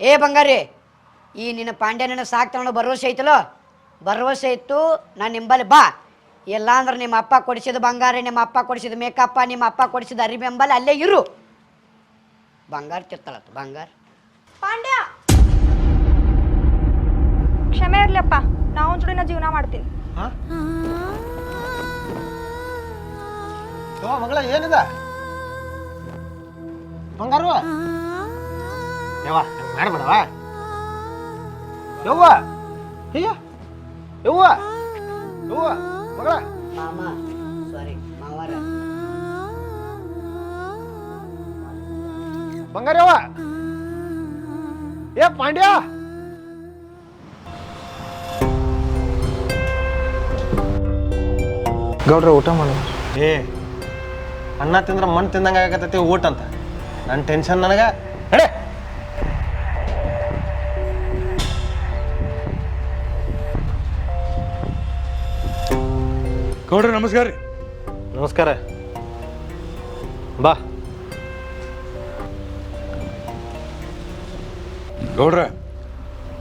ಏ ಬಂಗಾರಿ ಈ ನಿನ್ನ ಪಾಂಡ್ಯನ ಸಾಕ್ತಾನೋ ಭರವಸೆ ಐತಲೋ ಭರವಸೆ ಇತ್ತು ನಾನು ನಿಂಬಲ್ಲಿ ಬಾ. ಇಲ್ಲ ಅಂದ್ರೆ ನಿಮ್ಮ ಅಪ್ಪ ಕೊಡಿಸಿದ ಬಂಗಾರ ನಿಮ್ಮ ಅಪ್ಪ ಕೊಡಿಸಿದ ಮೇಕಪ್ಪ ನಿಮ್ಮ ಅಪ್ಪ ಕೊಡಿಸಿದ ಅರಿ ಎಂಬಲ್ಲಿ ಅಲ್ಲೇ ಇರು. ಬಂಗಾರ ತಿತ್ತಳತ್ತು ಬಂಗಾರ. ಪಾಂಡ್ಯ! ಕ್ಷಮೆ ಇರ್ಲಪ್ಪ ನಾವು ಜೋಡಿನ ಜೀವನ ಮಾಡ್ತೀನಿ. ಮಗಳ ಏನಿದ? ಬಂಗಾರು ಯವ್ವ ಮಾಡ್ಬೇಡವ ಯವ್ವ ಅಯ್ಯ ಯವ್ವ ಯವ್ವ ಮಗಳ. ಮಾಮ ಸಾರಿ ಮಾವಾರ. ಬಂಗಾರ ಯವ್ವ. ಏ ಪಾಂಡ್ಯ. ಗೌಡ್ರ ಊಟ ಮಾಡ. ಏ ಅನ್ನ ತಿಂದ್ರೆ ಮಣ್ಣು ತಿಂದಂಗೆ ಆಗತ್ತೈತಿ ಊಟ ಅಂತ. ನನ್ನ ಟೆನ್ಷನ್ ನನಗೆ. ಗೌಡ್ರ ನಮಸ್ಕಾರ ರೀ. ನಮಸ್ಕಾರ. ಬಾ. ಗೌಡ್ರ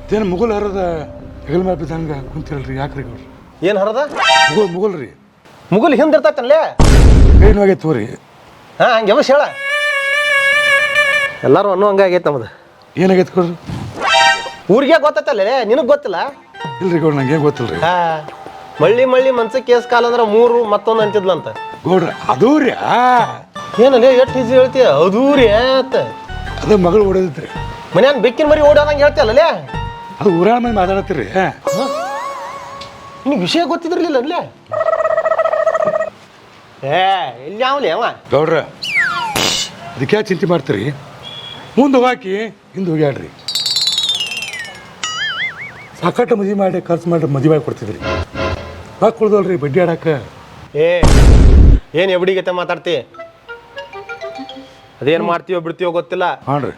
ಇದೇನು ಮುಗುಲ್ ಹರದ ಹೆಗಲ್ ಮ್ಯಾಲ್ ಬಿದ್ದಂಗೆ ಕುಂತಿರಲ್ರಿ ಯಾಕ್ರಿ ಗೌಡ್ರ? ಏನು ಹರದ? ಮುಗುಲ್ ಮುಗುಲ್ ರೀ. ಮುಗುಲ್ ಹಿಂದಿರ್ತೈತಲ್ಲೇ ಏನು ಆಗೈತೆ ತೋರಿ. ಹಾಂ ಹಂಗೆ ಯಾವ ಹೇಳ. ಎಲ್ಲರೂ ಅನ್ನೋ ಹಂಗೆ ಆಗೈತೆ ನಮ್ದು. ಏನಾಗೈತೆ ಗೌಡ್ರ? ಊರಿಗೆ ಗೊತ್ತೈತಲ್ಲೇ ನಿನಗೆ ಗೊತ್ತಿಲ್ಲ? ಇಲ್ರಿ ಗೌಡ್ರ ನಂಗೆ ಏನು ಗೊತ್ತಿಲ್ಲ ರೀ ಹಾ. ಮಳ್ಳಿ ಮಳ್ಳಿ ಮನ್ಸ ಕೇಸ್ ಕಾಲ ಅಂದ್ರೆ ಮೂರು ಮತ್ತೊಂದು ಅಂತಿದ್ಲಂತ. ಗೌಡ್ರ ಅದು ರೀ ಏನಲ್ಲೇ ಎಷ್ಟು ಈಜಿ ಹೇಳ್ತೀಯ? ಅದೂ ರೀ ಅಂತ ಅದು ಮಗಳು ಓಡೋದೈತ್ರಿ. ಮನ್ಯಾಗ ಬೆಕ್ಕಿನ ಮರಿ ಓಡೋದಂಗೆ ಹೇಳ್ತೀಯಲ್ಲೇ ಅದು ಊರಾಳ ಮೇಲೆ ಮಾತಾಡತ್ತೀರಿ ನಿನಗೆ ವಿಷಯ ಗೊತ್ತಿದ್ರಲಿಲ್ಲ ಅಲ್ಲೇ ಏ ಇಲ್ಲಿ ಯಾವ್ಲಿ ಅವ? ಗೌಡ್ರ ಅದಕ್ಕೆ ಚಿಂತೆ ಮಾಡ್ತೀರಿ? ಮುಂದೆ ಹೋಗಾಕಿ ಹಿಂದೆ ಹೋಗ್ಯಾಡ್ರಿ ಸಾಕಟ್ಟು ಮದುವೆ ಮಾಡಿ ಖರ್ಚು ಮಾಡಿ ಮದುವೆ ಮಾಡಿ ಕೊಡ್ತಿದ್ರಿ. ಮಕ್ಳು ಉಳ್ದಲ್ರಿ ಬಡ್ಡಿ ಆಡಕ್ಕೆ ಏ ಏನು ಎಬಡಿಗತೆ ಮಾತಾಡ್ತಿ? ಅದೇನು ಮಾಡ್ತೀವೋ ಬಿಡ್ತೀವೋ ಗೊತ್ತಿಲ್ಲ. ಹಾನ್ರಿ.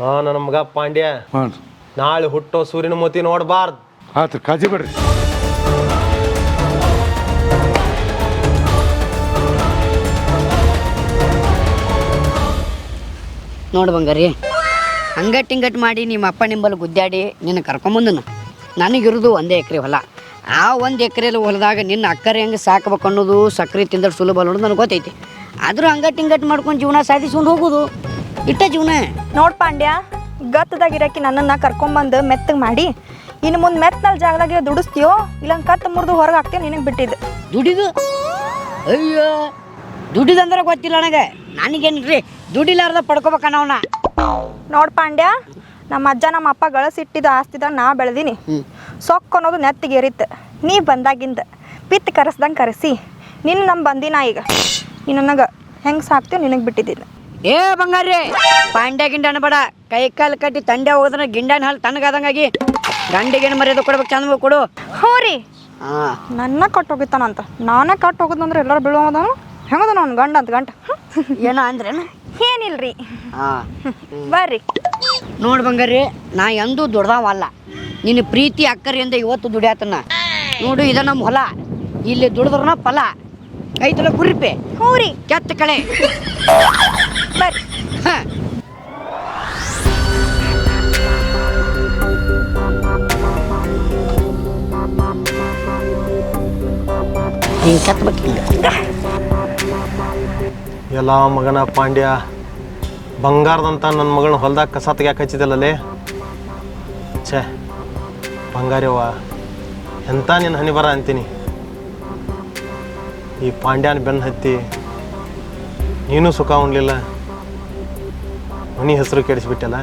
ಹಾ ನನ್ನ ಮಗ ಪಾಂಡ್ಯ. ಹಾಂ ನಾಳೆ ಹುಟ್ಟೋ ಸೂರ್ಯನ ಮೋತಿ ನೋಡಬಾರ್ದು. ಆತ್ರಿ ಕಾಜಿ ಬೇಡ್ರಿ ನೋಡು ಬಂಗಾರಿ ಹಂಗಟ್ ಹಿಂಗಟ್ ಮಾಡಿ ನಿಮ್ಮ ಅಪ್ಪ ನಿಂಬಲ್ಲಿ ಗುದ್ದಾಡಿ ನಿನ್ನ ಕರ್ಕೊಂಬಂದನು. ನನಗಿರೋದು ಒಂದೇ ಎಕರೆ ಹೊಲ. ಆ ಒಂದು ಎಕರೆಲಿ ಹೊಲದಾಗ ನಿನ್ನ ಅಕ್ಕರೆ ಹೆಂಗೆ ಸಾಕ್ಬೇಕು ಅನ್ನೋದು ಸಕ್ಕರೆ ತಿಂದ್ರೆ ಸುಲಭ ಅನ್ನೋದು ನನಗೆ ಗೊತ್ತೈತಿ. ಆದರೂ ಹಂಗಟ್ ಟಿಂಗಟ್ ಮಾಡ್ಕೊಂಡು ಜೀವನ ಸಾಧಿಸ್ಕೊಂಡು ಹೋಗೋದು. ಇಟ್ಟ ಜೀವನ. ನೋಡ್ ಪಾಂಡ್ಯ ಗತ್ತದಾಗ ನನ್ನನ್ನು ನನ್ನನ್ನ ಕರ್ಕೊಂಬಂದು ಮೆತ್ತಗೆ ಮಾಡಿ. ಇನ್ನು ಮುಂದೆ ಮೆತ್ತಲ್ಲಿ ಜಾಗದಾಗ ದುಡಿಸ್ತೀಯೋ ಇಲ್ಲ ಕತ್ತು ಮುರಿದು ಹೊರಗೆ ಹಾಕ್ತೀವಿ ನಿನಗೆ ಬಿಟ್ಟಿದ್ದು? ದುಡಿದು? ಅಯ್ಯೋ ದುಡಿದಂದ್ರೆ ಗೊತ್ತಿಲ್ಲ ನನಗೆ. ನನಗೇನ್ರಿ ದುಡಿಲಾರ್ದ ಪಡ್ಕೋಬೇಕಣ್ಣ ಅವನ ನೋಡ್ ಪಾಂಡ್ಯ ನಮ್ಮ ಅಜ್ಜ ನಮ್ಮ ಅಪ್ಪ ಗಳಿಸಿಟ್ಟಿದ ಆಸ್ತಿದ ನಾ ಬೆಳೆದೀನಿ. ಸೊಕ್ಕ ಅನ್ನೋದು ನೆತ್ತಿಗೇರಿತ್ತು. ನೀ ಬಂದಾಗಿಂದ ಪಿತ್ ಕರೆಸ್ದಂಗೆ ಕರೆಸಿ ನಿನ್ನ ನಮ್ಮ ಬಂದಿನ ಈಗ. ನೀ ನನಗೆ ಹೆಂಗೆ ಸಾಕ್ತೀವಿ ನಿನಗೆ ಬಿಟ್ಟಿದ್ದಿಲ್ಲ. ಏ ಬಂಗಾರಿ ಪಾಂಡ್ಯ ಗಿಂಡ ಅನ್ಬೇಡ ಕೈ ಕಾಲು ಕಟ್ಟಿ ತಂಡೆ ಹೋದ್ರೆ ಗಿಂಡನ ಹಾಲು ತಣ್ಣಗಾದಂಗಾಗಿ ಗಂಡಿಗೇನು ಮರ್ಯಾದೆ ಕೊಡ್ಬೇಕು ಚಂದ ಕೊಡು. ಹ್ಞೂ ರೀ. ನನ್ನ ಕಟ್ ಹೋಗಿತ್ತಾನಂತ. ನಾನೇ ಕಟ್ ಹೋಗೋದಂದ್ರೆ ಎಲ್ಲರೂ ಬೀಳೋದನು ಹೆಂಗದ ನಾನು ಗಂಡ ಅಂತ ಗಂಟ? ಏನೋ ಅಂದ್ರೇನು? ಏನಿಲ್ರಿ. ಹಾಂ. ಬರ್ರಿ. ನೋಡು ಬಂಗಾರಿ ನಾ ಎಂದೂ ದುಡ್ದಾವಲ್ಲ ನಿನ್ನ ಪ್ರೀತಿ ಅಕ್ಕರಿಯಿಂದ ಇವತ್ತು ದುಡಿಯಾತನ. ನೋಡು ಇದ ನಮ್ಮ ಹೊಲ. ಇಲ್ಲಿ ದುಡಿದ್ರನ ಫಲ. ಐತಲ ಕುರಿಪೆ? ಹ್ಞೂ ರೀ ಕೆತ್ತ ಕಳೆ. ಬರ್ರಿ. ಹ. ಹಿಂಗ್ ಕೆತ್ತಬೇಕು ಹಿಂಗ ಎಲ್ಲ ಮಗನ ಪಾಂಡ್ಯ ಬಂಗಾರದಂತ ನನ್ನ ಮಗಳನ್ನ ಹೊಲ್ದಾಗ ಕಸ ತೆಗ್ಯಾಕೆ ಹಚ್ಚಿದಲ್ಲೇ ಛೇ, ಬಂಗಾರವ್ವ ಎಂಥ ನಿನ್ನ ಹನಿ ಬರ ಅಂತೀನಿ? ಈ ಪಾಂಡ್ಯನ ಬೆನ್ನು ಹತ್ತಿ ನೀನು ಸುಖ ಉಣ್ಲಿಲ್ಲ. ಮನಿ ಹೆಸರು ಕೆಡಿಸ್ಬಿಟ್ಟಲ್ಲ?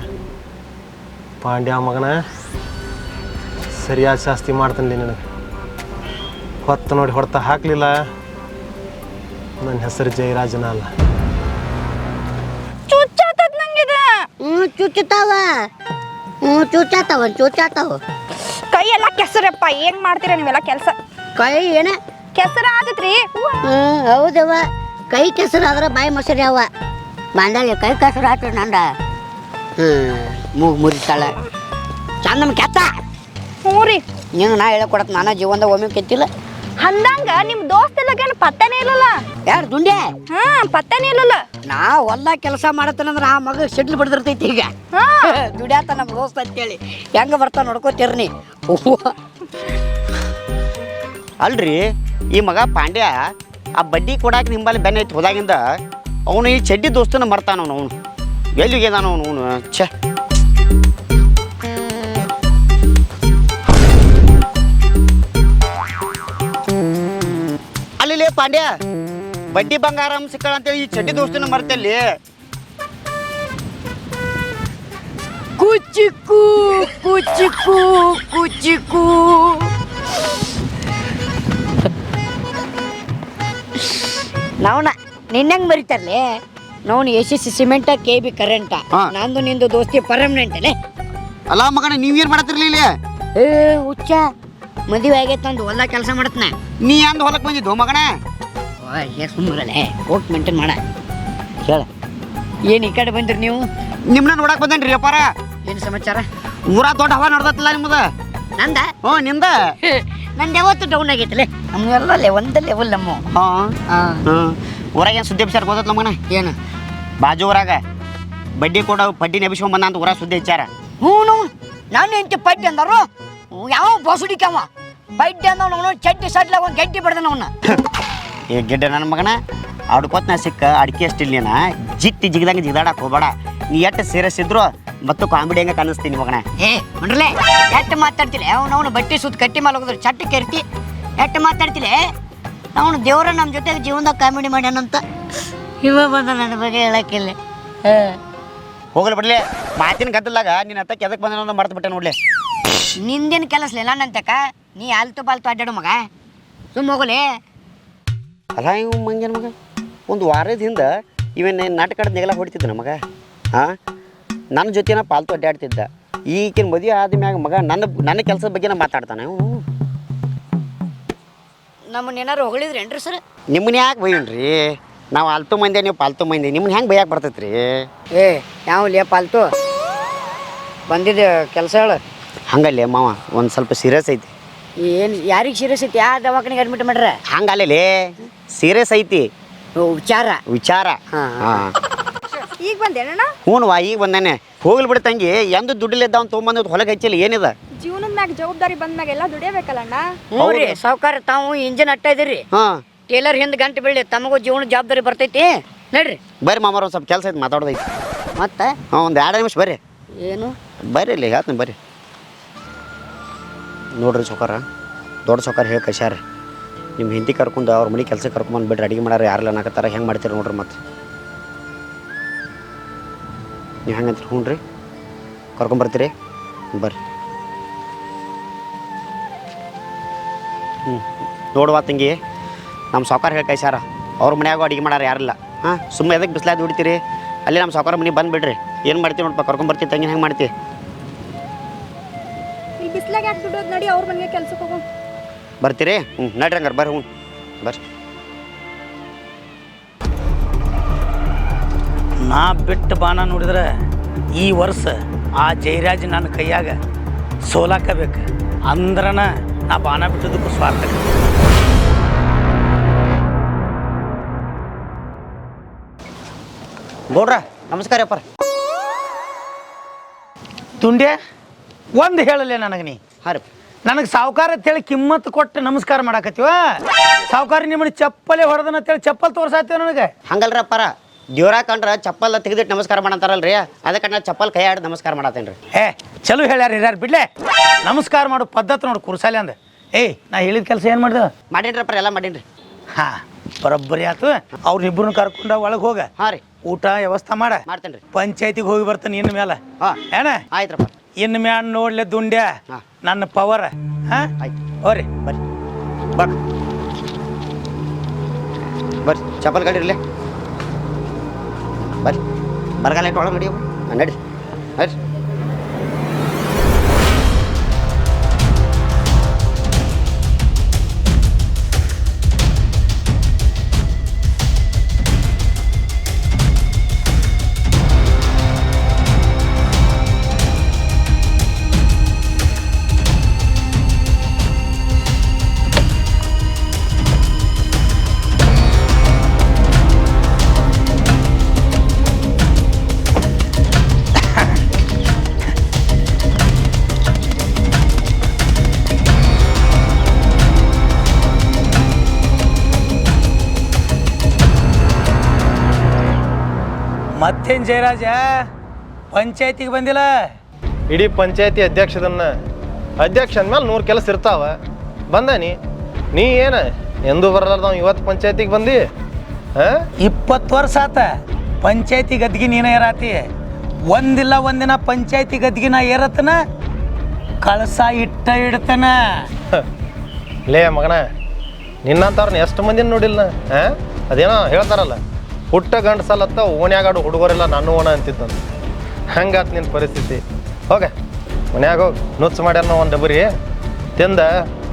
ಪಾಂಡ್ಯ ಮಗನ ಸರಿಯಾದ ಶಾಸ್ತಿ ಮಾಡ್ತಾನೆ ನಿನಗೆ. ಹೊತ್ತು ನೋಡಿ ಹೊಡ್ತಾ ಹಾಕಲಿಲ್ಲ. ನನ್ನ ಹೆಸರು ಜಯರಾಜನ ಅಲ್ಲ. ಚುಚ್ಚುತ್ತಾವ? ಹ್ಞೂ ಚುಚ್ಚಾತಾವ ಚುಚ್ಚಾತಾವ ಕೈ ಎಲ್ಲ ಕೆಸರಪ್ಪ ಏನ್ ಮಾಡ್ತೀರ ನೀವೆಲ್ಲ ಕೆಲಸ? ಕೈ ಏನ? ಕೆಸರ ಆದತ್ರಿ. ಹ್ಞೂ ಹೌದವ ಕೈ ಕೆಸರು ಆದ್ರೆ ಬಾಯಿ ಮೊಸರಿ ಅವ ಬಾಂಡಲಿ ಕೈ ಕೆಸರು ಆತು ನಂದ. ಹ್ಞೂ ಮೂಗು ಮುರಿತಾಳೆ. ಚಂದಮ್ಮ ಕೆತ್ತ. ಹ್ಞೂ ರೀ. ನೀನು ನಾ ಹೇಳ್ಕೊಡತ್ ನಾನು ಜೀವನದ ಒಮ್ಮೆ ಕೆತ್ತಿಲ್ಲ. ಅಂದಂಗ ನಿಮ್ ದೋಸ್ತ ಎಲ್ಲಗೇನು ಪತ್ತೆನೇ ಇಲ್ಲಲ್ಲ? ಯಾರು ದುಂಡೆ ಹಾ ಪತ್ತೆನೇ ಇಲ್ಲಲ್ಲ. ನಾ ಹೊಲ ಕೆಲಸ ಮಾಡತ್ತನಂದ್ರ ಆ ಮಗ ಶೆಟ್ಲ್ ಬಿಡ್ತಿರ್ತೈತಿ ಈಗ. ದುಡ್ಯಾತ ನಮ್ಮ ದೋಸ್ತ ಅಂತೇಳಿ ಹೆಂಗ ಬರ್ತಾ ನೋಡ್ಕೋತೀರ್ನಿ ಅಲ್ರಿ ಈ ಮಗ ಪಾಂಡ್ಯ ಆ ಬಡ್ಡಿ ಕೊಡಾಕ ನಿಂಬಲ್ಲಿ ಬೆನ್ನ ಐತಿ ಹೋದಾಗಿಂದ ಅವನು ಈ ಚಡ್ಡಿ ದೋಸ್ತನ ಮರ್ತಾನ ಅವನು. ಅವನು ಎಲ್ಲಿಗೆ ನಾನು ಅವನು ಅವನು? ಛೇ. ಪಾಂಡ್ಯ? ಬಡ್ಡಿ ಬಂಗಾರ ಸಿಕ್ಕಳ ಅಂತೇಳಿ ಈ ಚಡ್ಡಿ ದೋಸ್ತನ ಮರ್ತಲ್ಲಿ? ಕುಚಿಕು ಕುಚಿಕು ಕುಚಿಕು ನಾವ್ನ ನಿನ್ನಂಗ್ ಮರಿತಾರ್ಲೆ? C C cement K B current. ಹಾ. ನಂದು ನಿಂದು ದೋಸ್ತಿ ಪರ್ಮನೆಂಟ್ ಅಲ್ಲೇ ಅಲ್ಲ ಮಗನ ನೀವೇನ್ ಮಾಡತ್ತಿರ್ಲಿ ಇಲ್ಲಿ? ಏ ಹುಚ್ಚ. ಮದುವೆ ಆಗೈತೆ ಒಂದು ಹೊಲ ಕೆಲಸ ಮಾಡತ್ನ. ನೀ ಅಂದ ಹೊಲಕ್ಕೆ ಬಂದಿದ್ದು ಮಗಣ ಏ ಸುಮ್ಮರಲ್ಲೇ ಹೋಗಿ ಮೇಂಟೈನ್ ಮಾಡ. ಹೇಳ ಏನು ಈ ಕಡೆ ಬಂದ್ರಿ ನೀವು? ನಿಮ್ಮನ್ನ ನೋಡಕ್ ಬಂದೇನ್ರಿ ಅಪ್ಪಾರ ಏನು ಸಮಾಚಾರ? ಊರ ದೊಡ್ಡ ಹವಾ ನೋಡ್ದತ್ತಲ್ಲ ನಿಮ್ಮದ ನಂದ? ಹ್ಞೂ ನಿಂದ ನಂದು ಯಾವತ್ತು ಡೌನ್ ಆಗೈತಲೆ? ನಮ್ಮೆಲ್ಲ ಲೆ ಒಂದೇ ಲೆವೆಲ್ ನಮ್ಮ. ಹಾಂ. ಹಾಂ. ಊರಾಗ ಏನು ಸುದ್ದಿ ವಿಚಾರ ಗೊತ್ತಲ್ಲ ಮಗನ? ಏನು? ಬಾಜು ಊರಾಗ ಬಡ್ಡಿ ಕೊಡೋ ಬಡ್ಡಿ ನೆಬಿಸ್ಕೊಂಡ್ ಬಂದ ಅಂತ ಊರಾಗ ಸುದ್ದಿ ಹಚ್ಚಾರ ಹ್ಞೂ ನಾನು ಎಂಟಿ ಪಡ್ಡಿ ಅಂದರು ಯಾವ ಬಸುಡಿಕವ ಪಡ್ಡಿ ಅಂದ ನಾವು ಚಡ್ಡಿ ಸಡ್ಲ ಒಂದು ಗೆಡ್ಡಿ ಬಡ್ದನ ಅವನ್ನ ಏ ಗಿಡ್ಡ ನನ್ನ ಮಗನ ಆಡ್ಕೋತ್ ನಾ ಸಿಕ್ಕ ಅಡಿಕೆ ಅಷ್ಟಿಲ್ಲ ನೀನ ಜಿಟ್ಟಿ ಜಿಗ್ದಂಗೆ ಜಿಗ್ದಾಡಕ್ ಹೋಗ್ಬೇಡ. ನೀ ಎಷ್ಟು ಸೇರಿಸಿದ್ರು ಮತ್ತು ಕಾಮಿಡಿ ಹಂಗೆ ಕಾಣಿಸ್ತೀನಿ ಮಗನ. ಏ ಮಂಡ್ರಲೆ ಎಟ್ಟು ಮಾತಾಡ್ತಿಲ್ಲ ಅವ್ನು ಅವನು ಬಟ್ಟೆ ಸುತ್ತ ಕಟ್ಟಿ ಮೇಲೆ ಹೋಗಿದ್ರು ಚಟ್ಟ ಕೆರ್ತಿ. ಎಟ್ಟು ಮಾತಾಡ್ತಿಲ್ಲ ಅವನು ದೇವ್ರ ನಮ್ಮ ಜೊತೆಗೆ ಜೀವನದಾಗ ಕಾಮಿಡಿ ಮಾಡ್ಯಾನಂತ. ಇವ ಬಂದ ನನ್ನ ಬಗ್ಗೆ ಹೇಳಕ್ಕಿಲ್ಲ. ಹೋಗಲಿ ಬಿಡ್ಲಿ ಮಾತಿನ ಗದ್ದಲಾಗ ನಿನ್ನ ಅತ್ತ ಕೆದಕ್ ಬಂದ ಮರ್ತು ಬಿಟ್ಟೆ ನೋಡ್ಲಿ. ನಿಂದೇನು ಕೆಲಸಲಿಲ್ಲ ನನ್ನಂತಕ ನೀ ಆಲ್ತು ಪಾಲ್ತು ಅಡ್ಡಾಡು ಮಗ. ಸುಮ್ಮ ಹೋಗಲಿ. ಅಲ್ಲ ಇವ್ ಮಂಗೇನ ಮಗ ಒಂದು ವಾರದ ಹಿಂದೆ ಇವನ್ನ ನಾಟಕ ನೆಗಲ ಹೊಡಿತಿದ್ದ ನಮಗ ಹಾಂ? ನನ್ನ ಜೊತೆನ ಪಾಲ್ತು ಅಡ್ಡಾಡ್ತಿದ್ದ. ಈಗಿನ ಮದುವೆ ಆದ್ಮ್ಯಾಗ ಮಗ ನನ್ನ ನನ್ನ ಕೆಲಸದ ಬಗ್ಗೆನ ಮಾತಾಡ್ತಾನೆ ಇವನು. ನಮ್ಮನ್ನ ಏನಾರು ಹೊಗಳಿದ್ರೇನ್ರಿ ಸರ್? ನಿಮ್ಮನ್ನ ಯಾಕೆ ಬೈಯಣ್ರಿ ನಾವು ಆಲ್ತು ಮಂದಿ ನೀವು ಪಾಲ್ತು ಮಂದಿ ನಿಮ್ಮನ್ನ ಹೆಂಗೆ ಬೈಯಾಕೆ ಬರ್ತೈತ್ರಿ? ಏ ಯಾವ ಲೇ ಪಾಲ್ತು? ಬಂದಿದ್ದೆ ಕೆಲಸ ಹೇಳು. ಹಂಗಲ್ಲೇ ಮಾವ ಒಂದು ಸ್ವಲ್ಪ ಸೀರಿಯಸ್ ಐತಿ. ಏನು ಯಾರಿಗೆ ಸೀರಿಯಸ್ ಐತಿ? ಯಾವ ದವಾಖಾನೆಗೆ ಅಡ್ಮಿಟ್ ಮಾಡ್ರ? ಹಂಗಲ್ಲೇ ಸೀರಿಯಸ್ ಐತಿ. ಓ, ವಿಚಾರ? ವಿಚಾರ. ಹಾ, ಈಗ ಬಂದೇನಣ್ಣ ಹ್ಞೂ ವಾ ಈಗ ಬಂದಾನೆ. ಹೋಗ್ಲಿ ಬಿಡು ತಂಗಿ ಎಂದು ದುಡ್ಡಿಲಿದ್ದ ಅವ್ನು ತೊಗೊಂಬಂದು ಹೊಲಕ್ಕೆ ಹಚ್ಚಿಲ್ಲ ಏನಿದೆ? ಜೀವನದ ಮ್ಯಾಗ ಜವಾಬ್ದಾರಿ ಬಂದ್ಮ್ಯಾಗ ಎಲ್ಲ ದುಡಿಯಬೇಕಲ್ಲಣ್ಣ ಹ್ಞೂ ರೀ ಸಾವುಕಾರ ತಾವು ಇಂಜಿನ್ ಅಟ್ಟ ಇದೀರಿ. ಹಾಂ. ಟೇಲರ್ ಹಿಂದೆ ಗಂಟೆ ಬೀಳಿ ತಮಗೂ ಜೀವನ ಜವಾಬ್ದಾರಿ ಬರ್ತೈತಿ. ನಡ್ರಿ. ಬರ್ರಿ ಮಾಮಾರ ಒಂದು ಸ್ವಲ್ಪ ಕೆಲಸ ಐತಿ ಮಾತಾಡೋದೈತಿ. ಮತ್ತೆ? ಹಾಂ ಒಂದು ಎರಡು ನಿಮಿಷ ಬರ್ರಿ. ಏನು? ಬರ್ರಿ ಇಲ್ಲಿ ಹೇಳ್ತೀನಿ ಬರ್ರಿ. ನೋಡ್ರಿ ಸೌಕಾರ ದೊಡ್ಡ ಸೌಕಾರ ಹೇಳಿ ಕಶ್ಯಾರ ನಿಮ್ಮ ಹಿಂದಿ ಕರ್ಕೊಂಡು ಅವ್ರ ಮನೆ ಕೆಲಸ ಕರ್ಕೊಂಬಂದು ಬಿಡ್ರಿ ಅಡುಗೆ ಮಾಡಾರ ಯಾರೆಲ್ಲ ಅನ್ನಕತ್ತಾರ, ಹೆಂಗೆ ಮಾಡ್ತೀರಿ ನೋಡ್ರಿ ಮತ್ತೆ ನೀವು ಹೆಂಗೆ ಹ್ಞೂ ರೀ ಕರ್ಕೊಂಬರ್ತೀರಿ ಬರ್ರಿ. ಹ್ಞೂ ನೋಡುವ ತಂಗಿ. ನಮ್ಮ ಸಾವುಕಾರ ಹೇಳಿ ಕೈಸಾರ ಅವ್ರ ಮನ್ಯಾಗ ಅಡುಗೆ ಮಾಡ್ಯಾರ ಯಾರಿಲ್ಲ. ಹಾಂ ಸುಮ್ಮನೆ ಎದಕ್ಕೆ ಬಿಸಿಲಾದ ಹೊಡಿತೀರಿ? ಅಲ್ಲಿ ನಮ್ಮ ಸಾವುಕಾರ ಮನೆಗೆ ಬಂದುಬಿಡ್ರಿ ಏನು ಮಾಡ್ತೀವಿ ನೋಡಪ್ಪ ಕರ್ಕೊಂಬರ್ತೀವಿ ತಂಗಿ ಹೆಂಗೆ ಮಾಡ್ತೀವಿ ನಡಿ ಅವ್ರ ಮನೆಗೆ ಕೆಲ್ಸಕ್ಕೆ ಹೋಗೋ. ಬರ್ತೀರಿ? ಹ್ಞೂ ನಡ್ರಿ ಹಂಗಾರೆ ಬರ್ರಿ ಹ್ಞೂ ಬರ್ರಿ. ನಾ ಬಿಟ್ಟು ಬಾಣ ನೋಡಿದ್ರೆ ಈ ವರ್ಷ ಆ ಜಯರಾಜ್ ನನ್ನ ಕೈಯಾಗ ಸೋಲಾಕಬೇಕು. ಅಂದ್ರನ ನಾ ಬಾಣ ಬಿಟ್ಟದಕ್ಕೂ ಸ್ವಾರ್ಥ ಗೌಡ್ರ ನಮಸ್ಕಾರ ಅಪ್ಪ ತುಂಡ್ಯ ಒಂದು ಹೇಳಲೇ ನನಗೆ ನೀ. ಹಾಂ ರೀ ನನಗೆ ಸಾವುಕಾರ ಅಂತೇಳಿ ಕಿಮ್ಮತ್ತು ಕೊಟ್ಟು ನಮಸ್ಕಾರ ಮಾಡಾಕತ್ತೀವ? ಸಾವುಕಾರ ನಿಮ್ಮನ್ನ ಚಪ್ಪಲೆ ಹೊಡೆದನ ಅಂತೇಳಿ ಚಪ್ಪಲ್ ತೋರ್ಸಾತ್ತೀವ ನನಗೆ? ಹಂಗಲ್ರ ಪರ ದೇವ್ರ ಕಂಡ್ರೆ ಚಪ್ಪಲ್ ತೆಗೆದಿಟ್ಟು ನಮಸ್ಕಾರ ಮಾಡಂತಾರಲ್ರಿ? ಅದಕ್ಕೆ ನಾ ಚಪ್ಪಲ್ ಕೈ ಆಡಿ ನಮಸ್ಕಾರ ಮಾಡತ್ತೇನ್ರಿ. ಏ ಚಲೋ ಹೇಳ್ಯಾರ ಹಿರಿಯಾರ ಬಿಡ್ಲೆ. ನಮಸ್ಕಾರ ಮಾಡು ಪದ್ಧತಿ ನೋಡು ಕುರ್ಸಾಲೆ ಅಂದ. ಏಯ್ ನಾ ಹೇಳಿದ ಕೆಲಸ ಏನು ಮಾಡ್ದೆ? ಮಾಡೀನ್ರಿ ಅಪ್ಪಾರ ಎಲ್ಲ ಮಾಡೀನ್ರಿ. ಹಾ ಬರೋಬ್ಬರಿ ಆತು. ಅವ್ರನ್ನಿಬ್ಬರನ್ನ ಕರ್ಕೊಂಡ ಒಳಗೆ ಹೋಗ. ಹಾಂ ರೀ ಊಟ ವ್ಯವಸ್ಥೆ ಮಾಡ. ಮಾಡ್ತೇನೆ ರೀ ಪಂಚಾಯತಿಗೆ ಹೋಗಿ ಬರ್ತೇನೆ ಇನ್ನು ಮೇಲೆ ಹಾಂ. ಏನ? ಆಯ್ತ್ರಪ್ಪ. ಇನ್ನು ಮ್ಯಾನ್ ನೋಡ್ಲೆ ದುಂಡ್ಯ ಹಾ. ನನ್ನ ಪವರ್ ಹಾ? ಆಯ್ತು. ಹೋರಿ ಬರ್ರಿ. ಬರ್ರಿ ಬರ್ರಿ ಚಪ್ಪಲ್ ಗಾಡಿ ಇರಲಿ. ಬರ್ರಿ. ಬರಗಾಲ ಇಟ್ಟು ಒಳಗೆ ನಡಿಯವು ನಡಿ. ನಡ್ರಿ ಮತ್ತೇನು ಜಯರಾಜ? ಪಂಚಾಯತಿಗೆ ಬಂದಿಲ್ಲ? ಇಡೀ ಪಂಚಾಯತಿ ಅಧ್ಯಕ್ಷದನ್ನ ಅಧ್ಯಕ್ಷ ಅಂದ್ಮೇಲೆ ನೂರು ಕೆಲಸ ಇರ್ತಾವ. ಬಂದಾನಿ ನೀ. ಏನು? ಎಂದೂ ಬರಲಾರ್ದ ಇವತ್ತು ಪಂಚಾಯತಿಗೆ ಬಂದಿ? ಹಾಂ? ಇಪ್ಪತ್ತು ವರ್ಷ ಆತ. ಪಂಚಾಯತಿ ಗದ್ಗಿ ನೀನ ಏರಾತಿ. ಒಂದಿಲ್ಲ ಒಂದಿನ ಪಂಚಾಯತಿ ಗದ್ಗಿ ನಾ ಏರತ್ತನ ಕಳಸ ಇಟ್ಟ ಇಡ್ತನ. ಲೇ ಮಗನ ನಿನ್ನಂತವ್ರನ್ನ ಎಷ್ಟು ಮಂದಿನ ನೋಡಿಲ್ಲ ಹಾಂ? ಅದೇನೋ ಹೇಳ್ತಾರಲ್ಲ. ಹುಟ್ಟ ಗಂಡಸಲತ್ತ ಓಣ್ಯಾಗಾಡು ಹುಡುಗರೆಲ್ಲ ನಾನು ಓಣ ಅಂತಿದ್ದಂತ. ಹಂಗಾತ್ ನಿನ್ನ ಪರಿಸ್ಥಿತಿ? ಹೋಗ ಮನ್ಯಾಗ ಹೋಗಿ ನುಚ್ಚು ಮಾಡ್ಯಾರ ಒಂದು ಡಬರಿ. ತಿಂದ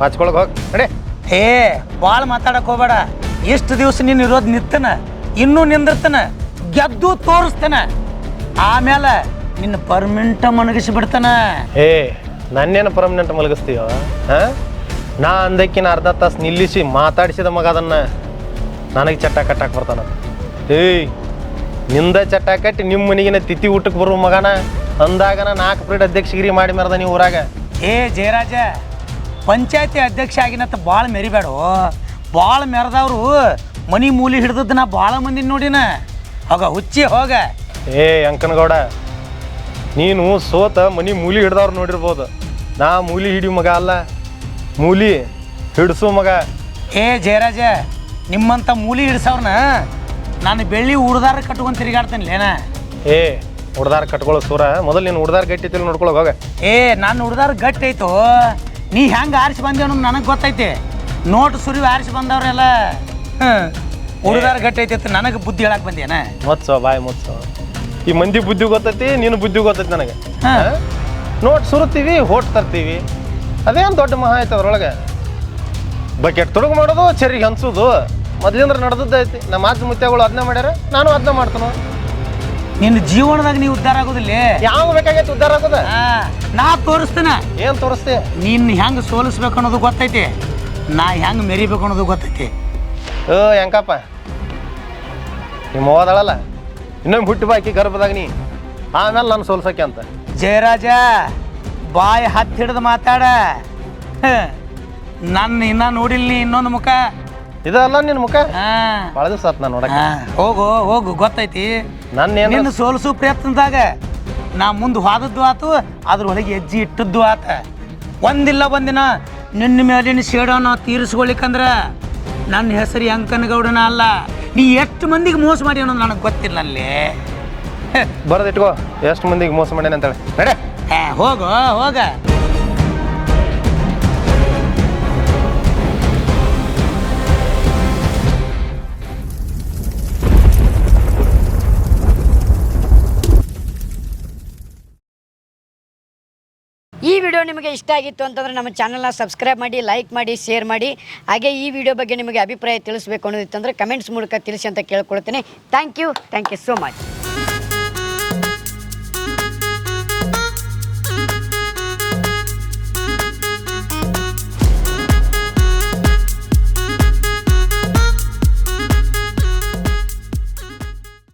ಹಚ್ಕೊಳಗೆ ಹೋಗಿ ನಡೆ. ಏ ಭಾಳ ಮಾತಾಡಕ್ ಹೋಗ್ಬೇಡ. ಎಷ್ಟು ದಿವಸ ನೀನು ಇರೋದು ನಿತ್ತನ ಇನ್ನೂ ನಿಂದಿರ್ತನ ಗೆದ್ದು ತೋರಿಸ್ತನ. ಆಮೇಲೆ ನಿನ್ನ ಪರ್ಮನೆಂಟ್ ಮಲಗಿಸಿ ಬಿಡ್ತಾನ. ಏ ನನ್ನೇನು ಪರ್ಮನೆಂಟ್ ಮಲಗಿಸ್ತೀಯೋ ಹಾಂ? ನಾ ಅಂದಕ್ಕಿನ ಅರ್ಧ ತಾಸು ನಿಲ್ಲಿಸಿ ಮಾತಾಡಿಸಿದ ಮಗ ಅದನ್ನ. ನನಗೆ ಚಟ್ಟ ಕಟ್ಟಕ್ಕೆ ಬರ್ತಾನ ಏಯ್ನಿಂದ ಚಟ್ಟ ಕಟ್ಟಿ ನಿಮ್ಮ ಮನೆಗಿನ ತಿಥಿ ಊಟಕ್ಕೆ ಬರುವ ಮಗನ ಅಂದಾಗನ ನಾಲ್ಕು ಪ್ರೀಡ್ ಅಧ್ಯಕ್ಷಗಿರಿ ಮಾಡಿ ಮರದ ನೀವು ಊರಾಗ. ಏ ಜಯರಾಜ ಪಂಚಾಯತಿ ಅಧ್ಯಕ್ಷ ಆಗಿನತ್ತ ಭಾಳ ಮೆರಿಬೇಡು. ಭಾಳ ಮೆರೆದವ್ರು ಮನಿ ಮೂಲಿ ಹಿಡ್ದದ್ದು ನಾ ಭಾಳ ಮಂದಿ ನೋಡಿನ. ಹೋಗ ಹುಚ್ಚಿ ಹೋಗ. ಏ ಅಂಕನಗೌಡ ನೀನು ಸೋತ ಮನಿ ಮೂಲಿ ಹಿಡ್ದವ್ರು ನೋಡಿರ್ಬೋದು. ನಾ ಮೂಲಿ ಹಿಡಿಯೋ ಮಗ ಅಲ್ಲ ಮೂಲಿ ಹಿಡಿಸು ಮಗ. ಏ ಜಯರಾಜ ನಿಮ್ಮಂಥ ಮೂಲಿ ಹಿಡ್ಸವ್ರನ್ನ ನಾನು ಬೆಳ್ಳಿ ಉಡ್ದಾರ ಕಟ್ಕೊಂಡು ತಿರುಗಾಡ್ತೇನೆ ಲೇನ ಏ ಹುಡ್ದಾರ ಕಟ್ಕೊಳ್ಳೋ ಸೂರ. ಮೊದಲು ನೀನು ಹುಡ್ದಾರ ಗಟ್ಟಿ ತಿಳಿ ನೋಡ್ಕೊಳಕ್ ಹೋಗ. ಏ ನಾನು ಹುಡ್ದಾರ ಗಟ್ಟಿ ಐತೋ ನೀ ಹೆಂಗೆ ಆರಿಸಿ ಬಂದೆ ಅನ್ನೋದು ನನಗೆ ಗೊತ್ತೈತಿ. ನೋಟ್ ಸುರಿ ಆರಿಸಿ ಬಂದವ್ರೆಲ್ಲ. ಹುಡ್ದಾರ ಗಟ್ಟಿ ಐತಿ ನನಗೆ ಬುದ್ಧಿ ಹೇಳಕ್ ಬಂದೇನ ಮೊತ್ಸೋ ಬಾಯ್ ಮೊತ್ಸೋ. ಈ ಮಂದಿ ಬುದ್ಧಿ ಗೊತ್ತೈತಿ ನೀನು ಬುದ್ಧಿ ಗೊತ್ತೈತಿ ನನಗೆ. ನೋಟ್ ಸುರುತ್ತೀವಿ ಹೋಟ್ ತರ್ತೀವಿ. ಅದೇನು ದೊಡ್ಡ ಮಹಾ ಐತೆ ಅದ್ರೊಳಗೆ? ಬಕೆಟ್ ತೊಡಗು ಮಾಡೋದು ಚರಿಗೆ ಹಂಚೋದು. ಮೊದ್ಲಿಂದ್ರ ನಡೆದದ್ದೈತಿ ನಮ್ಮ ಮಾತು ಮುತ್ಯಗಳು ಅದನ್ನ ಮಾಡ್ಯಾರ ನಾನು ಅದನ್ನ ಮಾಡ್ತಾನ. ನಿನ್ನ ಜೀವನದಾಗ ನೀವು ಉದ್ಧಾರ ಆಗೋದಿಲ್ಲ? ಯಾವ ಬೇಕಾಗೈತಿ ಉದ್ಧಾರ ಆಗೋದ? ನಾ ತೋರಿಸ್ತೇನೆ. ಏನ್ ತೋರಿಸ್ತಿ? ನೀನ್ ಹೆಂಗ್ ಸೋಲಿಸ್ಬೇಕು ಅನ್ನೋದು ಗೊತ್ತೈತಿ. ನಾ ಹೆಂಗ್ ಮೆರಿಬೇಕು ಅನ್ನೋದು ಗೊತ್ತೈತಿ. ಓ ಹೆಂಕಪ್ಪ ನಿಮ್ಮ ಹೋದಳಲ್ಲ ಇನ್ನೊಂದು ಹುಟ್ಟಿ ಬಾಕಿ ಗರ್ಭದಾಗ ನೀ. ಆಮೇಲೆ ನಾನು ಸೋಲ್ಸಕ್ಕೆ ಅಂತ. ಜಯರಾಜ ಬಾಯಿ ಹತ್ತಿ ಹಿಡಿದು ಮಾತಾಡ. ನನ್ನ ಇನ್ನ ನೋಡಿಲ್ಲ ನೀ ಇನ್ನೊಂದು ಮುಖ. ಇದಲ್ಲ ನಿನ್ನ ಮುಖ? ಹಾ. ಭಾಳ ದಿವಸ ಆತ್ ನಾನು ನೋಡಕ್ಕೆ. ಹಾ, ಹೋಗು ಹೋಗು ಗೊತ್ತೈತಿ. ನನ್ನೇನು ನಿನ್ನ ಸೋಲಿಸು ಪ್ರಯತ್ನದಾಗ ನಾ ಮುಂದೆ ಹೋದದ್ದು ಆತು ಅದ್ರೊಳಗೆ ಹೆಜ್ಜೆ ಇಟ್ಟದ್ದು ಆತ. ಒಂದಿಲ್ಲ ಒಂದಿನ ನಿನ್ನ ಮೇಲಿನ ಸೇಡೋನ ತೀರಿಸ್ಕೊಳಿಕಂದ್ರ ನನ್ನ ಹೆಸರು ಅಂಕನಗೌಡನ ಅಲ್ಲ. ನೀ ಎಷ್ಟು ಮಂದಿಗೆ ಮೋಸ ಮಾಡಿ ಅನ್ನೋದು ನನಗೆ ಗೊತ್ತಿಲ್ಲ ಅಲ್ಲಿ. ಬರದಿಟ್ಕೋ ಎಷ್ಟು ಮಂದಿಗೆ ಮೋಸ ಮಾಡ್ಯಾನ ಅಂತೇಳಿ ನಡೆ. ಹೇ ಹೋಗು ಹೋಗ. ಈ ವಿಡಿಯೋ ನಿಮಗೆ ಇಷ್ಟ ಆಗಿತ್ತು ಅಂತಂದರೆ ನಮ್ಮ ಚಾನಲ್ನ ಸಬ್ಸ್ಕ್ರೈಬ್ ಮಾಡಿ ಲೈಕ್ ಮಾಡಿ ಶೇರ್ ಮಾಡಿ. ಹಾಗೆ ಈ ವಿಡಿಯೋ ಬಗ್ಗೆ ನಿಮಗೆ ಅಭಿಪ್ರಾಯ ತಿಳಿಸ್ಬೇಕು ಅನ್ನೋದಿತ್ತಂದರೆ ಕಮೆಂಟ್ಸ್ ಮೂಲಕ ತಿಳಿಸಿ ಅಂತ ಕೇಳ್ಕೊಳ್ತೀನಿ. Thank you thank you so much